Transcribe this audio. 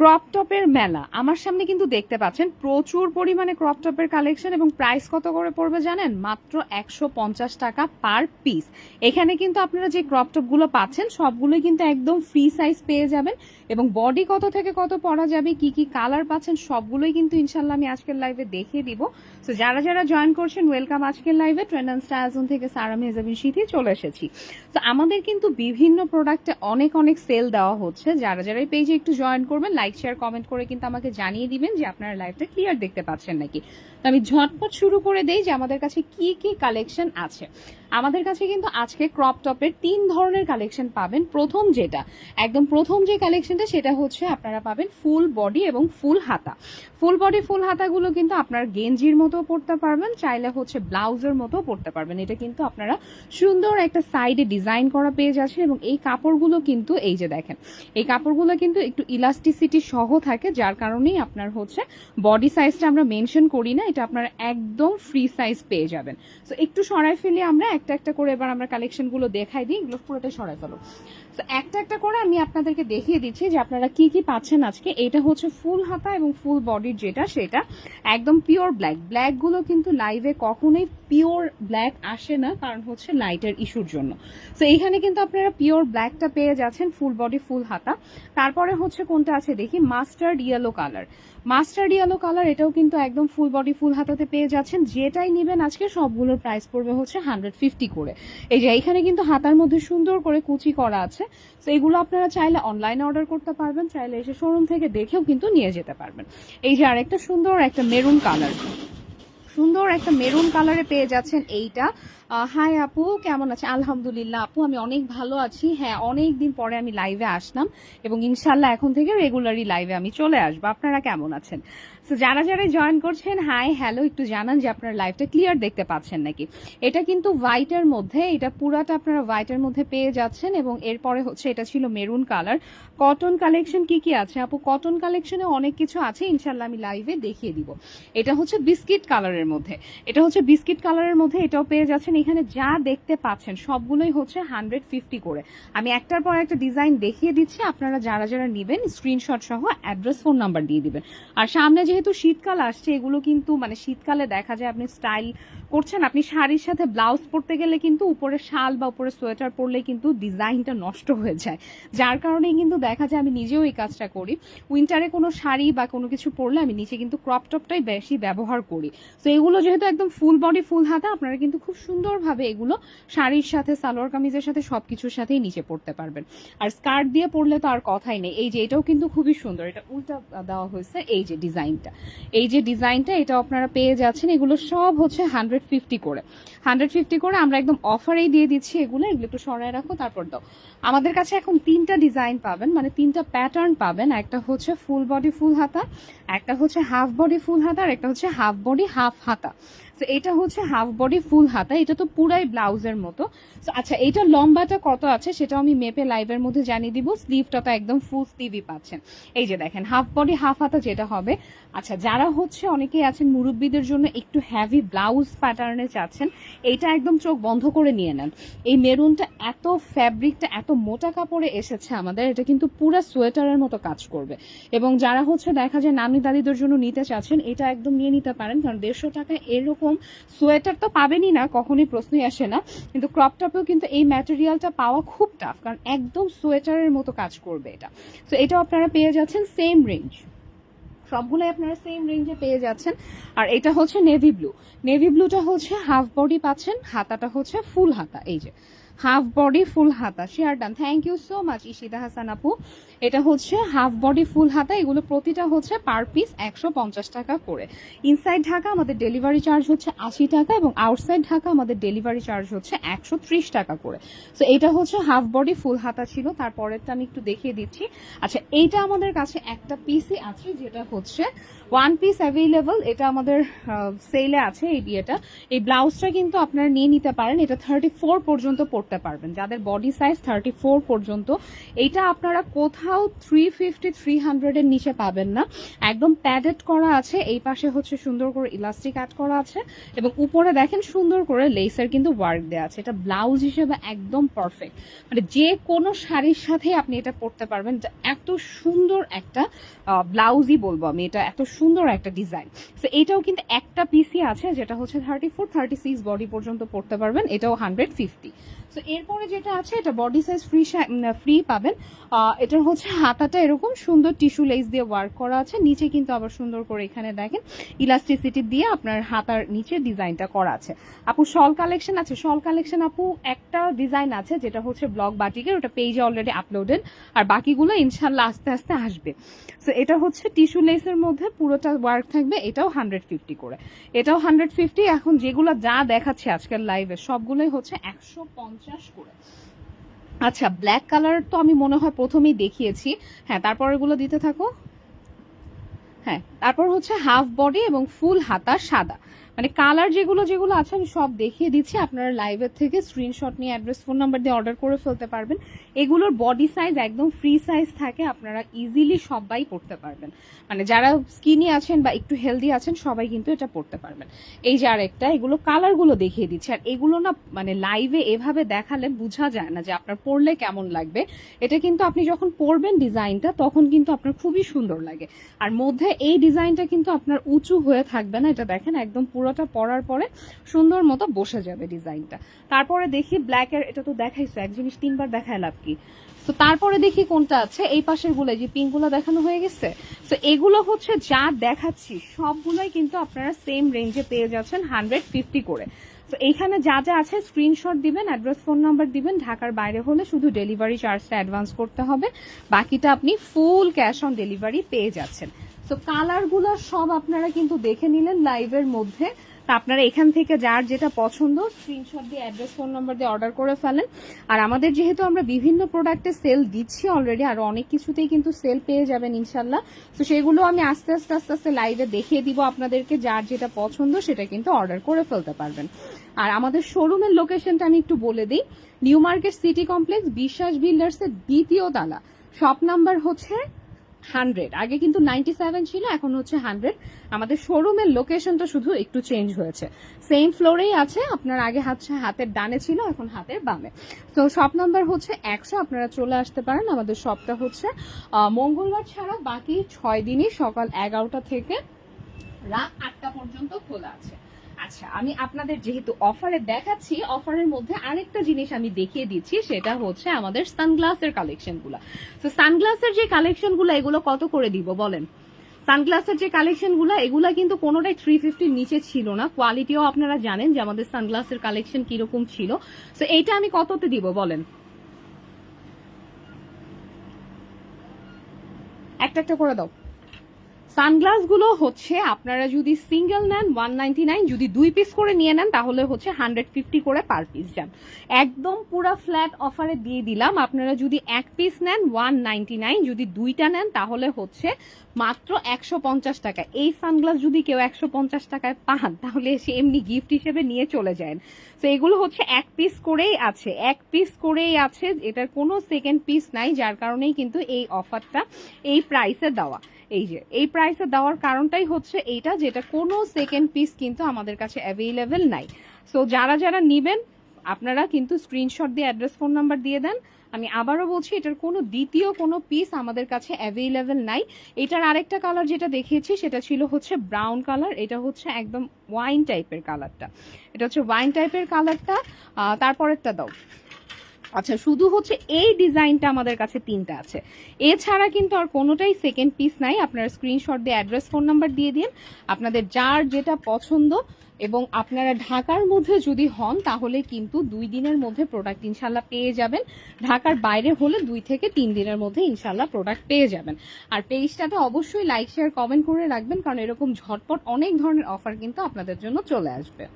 Crop টপের মেলা। আমার সামনে কিন্তু দেখতে পাচ্ছেন প্রচুর পরিমাণে ক্রপ টপের কালেকশন এবং প্রাইস কত করে পড়বে জানেন? মাত্র একশো পঞ্চাশ টাকা পার পিস এখানে কিন্তু আপনারা যে ক্রপ টপগুলো পাচ্ছেন, সবগুলোই কিন্তু একদম ফ্রি সাইজ পেয়ে যাবেন এবং বডি কত থেকে কত পরা যাবে, কি কি কালার পাচ্ছেন, সবগুলোই কিন্তু ইনশাল্লাহ আমি আজকের লাইভে দেখিয়ে দিব। তো যারা যারা জয়েন করছেন ওয়েলকাম আজকের লাইভে ট্রেন্ড অ্যান্ড থেকে সারা মেজাবিন শীতে চলে এসেছি। তো আমাদের কিন্তু বিভিন্ন প্রোডাক্টে অনেক অনেক সেল দেওয়া হচ্ছে। যারা যারা এই পেজে একটু জয়েন করবেন লাইক শেয়ার কমেন্ট করে কিন্তু আমাকে জানিয়ে দিবেন যে আপনারা লাইভটা ক্লিয়ার দেখতে পাচ্ছেন নাকি। তো আমি ঝটপট শুরু করে দেই যে আমাদের কাছে কি কি কালেকশন আছে। আমাদের কাছে কিন্তু আজকে ক্রপ টপের তিন ধরনের কালেকশন পাবেন। প্রথম যেটা, একদম প্রথম যে কালেকশনটা সেটা হচ্ছে আপনারা পাবেন ফুল বডি এবং ফুল হাতা। ফুল বডি ফুল হাতাগুলো কিন্তু আপনার গেঞ্জির মতো পরতে পারবেন, চাইলে হচ্ছে ব্লাউজের মতো পরতে পারবেন। এটা কিন্তু আপনারা সুন্দর একটা সাইডে ডিজাইন করা পেয়ে যাচ্ছেন এবং এই কাপড়গুলো কিন্তু এই যে দেখেন, এই কাপড়গুলো কিন্তু একটু ইলাস্টিসিটি সহ থাকে, যার কারণেই আপনার হচ্ছে বডি সাইজটা আমরা মেনশন করি না, এটা আপনারা একদম ফ্রি সাইজ পেয়ে যাবেন। তো একটু সরাই ফেলে আমরা একটা একটা করে এবার আমরা কালেকশনগুলো দেখাই দিই, এগুলো পুরোটাই সরাই ফেলো। তো একটা একটা করে আমি আপনাদেরকে দেখিয়ে দিচ্ছি যে আপনারা কি কি পাচ্ছেন আজকে। এটা হচ্ছে ফুল হাতা এবং ফুল বডির যেটা, সেটা একদম পিওর ব্ল্যাক ব্ল্যাকগুলো কিন্তু লাইভে কখনোই পিওর ব্ল্যাক আসে না, কারণ হচ্ছে লাইটের ইস্যুর জন্য। তো এইখানে কিন্তু আপনারা পিওর ব্ল্যাকটা পেয়ে যাচ্ছেন ফুল বডি, ফুল হাতা। তারপরে হচ্ছে কোনটা আছে দেখি? Mustard yellow colour. Mustard yellow colour, এটাও কিন্তু একদম ফুল বডি, ফুল হাতাতে পেয়ে যাচ্ছেন। যেটাই নেবেন আজকে, সবগুলোর প্রাইস পড়বে হচ্ছে হান্ড্রেড ফিফটি করে। এই যে, এইখানে কিন্তু হাতার মধ্যে সুন্দর করে কুচি করা আছে। তো এগুলো আপনারা চাইলে অনলাইনে অর্ডার করতে পারবেন, চাইলে এসে শোরুম থেকে দেখেও কিন্তু নিয়ে যেতে পারবেন। এই যে, আরেকটা সুন্দর একটা মেরুন কালার। সুন্দর একটা মেরুন কালারে পেয়ে যাচ্ছেন এইটা। হাই আপু, কেমন আছে আলহামদুলিল্লাহ আপু, আমি অনেক ভালো আছি। হ্যাঁ অনেক দিন পরে আমি লাইভে আসলাম এবং ইনশাল্লাহ এখন থেকে রেগুলারই লাইভে আমি চলে আসব। আপনারা কেমন আছেন? তো যারা যারা জয়েন করছেন হাই হ্যালো একটু জানান যে আপনার লাইভটা ক্লিয়ার দেখতে পাচ্ছেন নাকি? এটা কিন্তু হোয়াইটের মধ্যে, এটা পুরাটা আপনারা হোয়াইটের মধ্যে পেয়ে যাচ্ছেন এবং এরপরে হচ্ছে এটা ছিল মেরুন কালার কটন কালেকশন কি কি আছে আপু? কটন কালেকশনে অনেক কিছু আছে ইনশাল্লাহ আমি লাইভে দেখিয়ে দিব। এটা হচ্ছে বিস্কিট কালারের মধ্যে। এটা হচ্ছে বিস্কিট কালারের মধ্যে এটাও পেয়ে যাচ্ছেন। এখানে যা দেখতে পাচ্ছেন, সবগুলোই হচ্ছে হান্ড্রেড ফিফটি করে। আমি একটার পর একটা ডিজাইন দেখিয়ে দিচ্ছি, আপনারা যারা যারা নেবেন স্ক্রিনশট সহ অ্যাড্রেস ফোন নাম্বার দিয়ে দিবেন। আর সামনে যেহেতু শীতকাল আসছে, এগুলো কিন্তু মানে শীতকালে দেখা যায় আপনি স্টাইল করছেন, আপনি শাড়ির সাথে ব্লাউজ পরতে গেলে কিন্তু উপরে শাল বা উপরে সোয়েটার পরলে কিন্তু ডিজাইনটা নষ্ট হয়ে যায়। যার কারণেই কিন্তু দেখা যায় আমি নিজেও এই কাজটা করি। উইন্টারে কোনো শাড়ি বা কোনো কিছু পরলে আমি নিচে কিন্তু ক্রপ টপটাই বেশি ব্যবহার করি। তো এগুলো যেহেতু একদম ফুল বডি ফুল হাতা, আপনারা কিন্তু খুব সুন্দরভাবে এগুলো শাড়ির সাথে, সালোয়ার কামিজের সাথে সব কিছুর সাথেই নিচে পড়তে পারবেন। আর স্কার্ট দিয়ে পরলে তো আর কথাই নেই। এই যে, এটাও কিন্তু খুবই সুন্দর। এটা উল্টা দেওয়া হয়েছে এই যে ডিজাইনটা। এই যে ডিজাইনটা এটা আপনারা পেয়ে যাচ্ছেন। এগুলো সব হচ্ছে হান্ড্রেড ফিফটি করে। হান্ড্রেড ফিফটি করে আমরা একদম অফারেই দিয়ে দিচ্ছি এগুলো। এগুলো একটু সরাই রাখো, তারপর দাও। আমাদের কাছে এখন তিনটা ডিজাইন পাবেন মানে তিনটা প্যাটার্ন পাবেন। একটা হচ্ছে ফুল বডি ফুল হাতা, একটা হচ্ছে হাফ বডি ফুল হাতা, আর একটা হচ্ছে হাফ বডি হাফ হাতা। তো এটা হচ্ছে হাফ বডি ফুল হাতা। এটা তো পুরাই ব্লাউজের মতো। তো আচ্ছা এটা লম্বাটা কত আছে সেটাও আমি মেপে লাইভের মধ্যে জানিয়ে দিব। স্লিভটা তো একদম ফুল স্লিভই পাচ্ছেন। এই যে দেখেন হাফ বডি হাফ হাতা যেটা হবে। আচ্ছা যারা হচ্ছে অনেকেই আছেন মুরব্বীদের জন্য একটু হ্যাভি ব্লাউজ প্যাটার্নে চাচ্ছেন এইটা একদম চোখ বন্ধ করে নিয়ে নেন। এই মেরুনটা এত ফ্যাব্রিকটা এত মোটা কাপড়ে এসেছে আমাদের, এটা কিন্তু পুরো সোয়েটারের মতো কাজ করবে। এবং যারা হচ্ছে দেখা যায় নানি দাদিদের জন্য নিতে চাচ্ছেন, এটা একদম নিয়ে নিতে পারেন, কারণ দেড়শো টাকা এরকম সোয়েটার তো পাবেনই না, কখনই প্রশ্নই আসে না। কিন্তু ক্রপ টপেও কিন্তু এই ম্যাটেরিয়ালটা পাওয়া খুব টাফ কারণ একদম সোয়েটারের মতো কাজ করবে এটা। তো এটা আপনারা পেয়ে যাচ্ছেন সেম রেঞ্জ সবগুলোই আপনারা সেম রেঞ্জে পেয়ে যাচ্ছেন। আর এটা হচ্ছে নেভি ব্লু নেভি ব্লুটা হচ্ছে হাফ বডি পাচ্ছেন, হাতাটা হচ্ছে ফুল হাতা, এই যে। হাফ বডি, ফুল হাতা। Share done thank you so much Ishita Hasan আপু। এটা হচ্ছে হাফ বডি, ফুল হাতা। এগুলো প্রতিটা হচ্ছে পার পিস একশো পঞ্চাশ টাকা করে। ইনসাইড ঢাকা আমাদের ডেলিভারি চার্জ হচ্ছে আশি টাকা এবং আউটসাইড ঢাকা আমাদের ডেলিভারি চার্জ হচ্ছে একশো ত্রিশ টাকা করে। তো এটা হচ্ছে হাফ বডি, ফুল হাতা ছিল। তারপরেরটা আমি একটু দেখিয়ে দিচ্ছি। আচ্ছা এইটা আমাদের কাছে একটা পিসই আছে যেটা হচ্ছে ওয়ান পিস অ্যাভেলেবল এটা আমাদের সেলে আছে এই বিয়েটা। এই ব্লাউজটা কিন্তু আপনারা নিয়ে নিতে পারেন। এটা থার্টি পর্যন্ত পড়তে পড়তে পারবেন। যাদের বডি সাইজ থার্টি ফোর পর্যন্ত, এটা আপনারা কোথাও থ্রি ফিফটি থ্রি হান্ড্রেডের নিচে পাবেন না। একদম প্যাডেড করা আছে, এই পাশে হচ্ছে সুন্দর করে ইলাস্টিক অ্যাড করা আছে এবং উপরে দেখেন সুন্দর করে লেসের কিন্তু ওয়ার্ক দেওয়া আছে। এটা ব্লাউজ হিসেবে একদম পারফেক্ট মানে যে কোনো শাড়ির সাথে আপনি এটা পরতে পারবেন। এত সুন্দর একটা ব্লাউজই বলব আমি, এটা এত সুন্দর একটা ডিজাইন তো এটাও কিন্তু একটা পিসি আছে, যেটা হচ্ছে thirty four thirty six body পর্যন্ত পড়তে পারবেন। এটাও হান্ড্রেড ফিফটি তো এরপরে যেটা আছে, এটা বডি সাইজ ফ্রি ফ্রি পাবেন। এটার হচ্ছে হাতাটা এরকম, সুন্দর টিস্যু লেস দিয়ে ওয়ার্ক করা আছে। নিচে কিন্তু আবার সুন্দর করে এখানে দেখেন ইলাস্টিসিটি দিয়ে আপনার হাতার নিচে ডিজাইনটা করা আছে। আপু শল কালেকশন আছে? শল কালেকশন আপু, একটা ডিজাইন আছে, যেটা হচ্ছে ব্লক বাটিকের ওটা পেজে অলরেডি আপলোডেড আর বাকিগুলো ইনশাল্লাহ আস্তে আস্তে আসবে। সো এটা হচ্ছে টিস্যু লেসের মধ্যে পুরোটা ওয়ার্ক থাকবে, এটাও হান্ড্রেড ফিফটি করে। এটাও হান্ড্রেড ফিফটি এখন যেগুলো যা দেখাচ্ছে আজকের লাইভে সবগুলোই হচ্ছে একশো পঞ্চাশ করে। আচ্ছা ব্ল্যাক কালার তো আমি মনে হয় প্রথমেই দেখিয়েছি। হ্যাঁ তারপর এগুলো দিতে থাকো। হ্যাঁ তারপর হচ্ছে হাফ বডি এবং ফুল হাতা সাদা। মানে কালার যেগুলো যেগুলো আছে, আমি সব দেখিয়ে দিচ্ছি। আপনারা লাইভের থেকে স্ক্রিনশট নিয়ে অ্যাড্রেস ফোন নাম্বার দিয়ে অর্ডার করে ফেলতে পারবেন। এগুলোর বডি সাইজ একদম ফ্রি সাইজ থাকে, আপনারা ইজিলি সবাই পড়তে পারবেন। মানে যারা স্কিনি আছেন বা একটু হেলদি আছেন, সবাই কিন্তু এটা পড়তে পারবেন। এই যে আরেকটা, এগুলো কালারগুলো দেখিয়ে দিচ্ছি। আর এগুলো না মানে লাইভে এভাবে দেখালে বোঝা যায় না যে আপনার পরলে কেমন লাগবে। এটা কিন্তু আপনি যখন পরবেন ডিজাইনটা, তখন কিন্তু আপনার খুবই সুন্দর লাগে। আর মধ্যে এই ডিজাইনটা কিন্তু আপনার উঁচু হয়ে থাকবে না। এটা দেখেন, একদম পুরোটা পরার পরে সুন্দর মতো বসে যাবে ডিজাইনটা। তারপরে দেখি ব্ল্যাকের এটা তো দেখাইছো, এক জিনিস তিনবার দেখায় লাভ কি? তো তারপরে দেখি কোনটা আছে, এই পাশেরগুলো যে পিঙ্কগুলো দেখানো হয়ে গেছে। তো এগুলো হচ্ছে যা দেখাচ্ছি, সবগুলোই কিন্তু আপনারা সেম রেঞ্জে পেয়ে যাচ্ছেন হান্ড্রেড ফিফটি করে। তো এইখানে যা যা আছে স্ক্রিনশট দিবেন অ্যাড্রেস ফোন নাম্বার দিবেন, ঢাকার বাইরে হলে শুধু ডেলিভারি চার্জটা অ্যাডভান্স করতে হবে। বাকিটা আপনি ফুল ক্যাশ অন ডেলিভারি পেয়ে যাচ্ছেন। তো কালারগুলো সব আপনারা কিন্তু দেখে নিলেন লাইভের মধ্যে। আপনারা এখান থেকে যার যেটা পছন্দ স্ক্রিনশট দিয়ে অ্যাড্রেস ফোন নাম্বার দিয়ে অর্ডার করে ফেলেন। আর আমাদের যেহেতু আমরা বিভিন্ন প্রোডাক্টে সেল দিচ্ছি অলরেডি আর অনেক কিছুতেই কিন্তু সেল পেয়ে যাবেন ইনশাল্লাহ। তো সেগুলো আমি আস্তে আস্তে আস্তে আস্তে লাইভে দেখিয়ে দিব আপনাদেরকে, যার যেটা পছন্দ সেটা কিন্তু অর্ডার করে ফেলতে পারবেন। আর আমাদের শোরুমের লোকেশনটা আমি একটু বলে দিই। নিউ মার্কেট সিটি কমপ্লেক্স বিশ্বাস বিল্ডার্সের দ্বিতীয় তালা। শপ নাম্বার হচ্ছে হান্ড্রেড। আগে কিন্তু নাইনটি সেভেন ছিল, এখন হচ্ছে হান্ড্রেড। আমাদের শোরুমের লোকেশনটা শুধু একটু চেঞ্জ হয়েছে। সেম ফ্লোরেই আছে, আপনার আগে হচ্ছে হাতের ডানে ছিল, এখন হাতের বামে। তো শপ নাম্বার হচ্ছে একশো, আপনারা চলে আসতে পারেন। আমাদের শপটা হচ্ছে মঙ্গলবার ছাড়া বাকি ছয় দিনই সকাল এগারোটা থেকে রাত আটটা পর্যন্ত খোলা আছে। আচ্ছা আমি আপনাদের যেহেতু অফারে দেখাচ্ছি অফারের মধ্যে আরেকটা জিনিস আমি দেখিয়ে দিচ্ছি, সেটা হচ্ছে আমাদের সানগ্লাসের কালেকশনগুলা। তো সানগ্লাসের যে কালেকশনগুলো, এগুলো কত করে দিব বলেন? সানগ্লাসের যে কালেকশনগুলো, এগুলা কিন্তু কোনোটাই থ্রি ফিফটির নিচে ছিল না। কোয়ালিটিও আপনারা জানেন যে আমাদের সানগ্লাসের কালেকশন কীরকম ছিল। তো এইটা আমি কততে দিব বলেন? একটা একটা করে দাও। সানগ্লাসগুলো হচ্ছে, আপনারা যদি সিঙ্গেল নেন ওয়ান নাইন যদি দুই পিস করে নিয়ে নেন, তাহলে হচ্ছে হান্ড্রেড ফিফটি করে পার পিস যান একদম পুরো ফ্ল্যাট অফারে দিয়ে দিলাম। আপনারা যদি এক পিস নেন ওয়ান নাইন যদি দুইটা নেন, তাহলে হচ্ছে মাত্র একশো পঞ্চাশ টাকা। এই সানগ্লাস যদি কেউ একশো পঞ্চাশ টাকায় পান, তাহলে সে এমনি গিফট হিসেবে নিয়ে চলে যায়। তো এগুলো হচ্ছে এক পিস করেই আছে। এক পিস করেই আছে, এটার কোনো সেকেন্ড পিস নাই, যার কারণেই কিন্তু এই অফারটা এই প্রাইসে দেওয়া। এই যে, এই প্রাইসে দেওয়ার কারণটাই হচ্ছে এইটা, যেটা কোনো সেকেন্ড পিস কিন্তু আমাদের কাছে অ্যাভেলেবেল নাই। সো যারা যারা নিবেন, আপনারা কিন্তু স্ক্রিনশট দিয়ে অ্যাড্রেস ফোন নাম্বার দিয়ে দেন। আমি আবারও বলছি, এটার কোনো দ্বিতীয় কোনো পিস আমাদের কাছে অ্যাভেলেবেল নাই। এটার আরেকটা কালার যেটা দেখিয়েছি, সেটা ছিল হচ্ছে ব্রাউন কালার এটা হচ্ছে একদম ওয়াইন টাইপের কালারটা এটা হচ্ছে ওয়াইন টাইপের কালারটা তারপরেরটা দাও। আচ্ছা শুধু হচ্ছে এই ডিজাইনটা আমাদের কাছে তিনটা আছে। এছাড়া কিন্তু আর কোনোটাই সেকেন্ড পিস নাই। আপনারা স্ক্রিনশট দিয়ে অ্যাড্রেস ফোন নাম্বার দিয়ে দিন। আপনাদের যার যেটা পছন্দ এবং আপনারা ঢাকার মধ্যে যদি হন, তাহলে কিন্তু দুই দিনের মধ্যে প্রোডাক্ট ইনশাল্লাহ পেয়ে যাবেন। ঢাকার বাইরে হলে দুই থেকে তিন দিনের মধ্যে ইনশাল্লাহ প্রোডাক্ট পেয়ে যাবেন। আর পেজটাতে অবশ্যই লাইক শেয়ার কমেন্ট করে রাখবেন, কারণ এরকম ঝটপট অনেক ধরনের অফার কিন্তু আপনাদের জন্য চলে আসবে।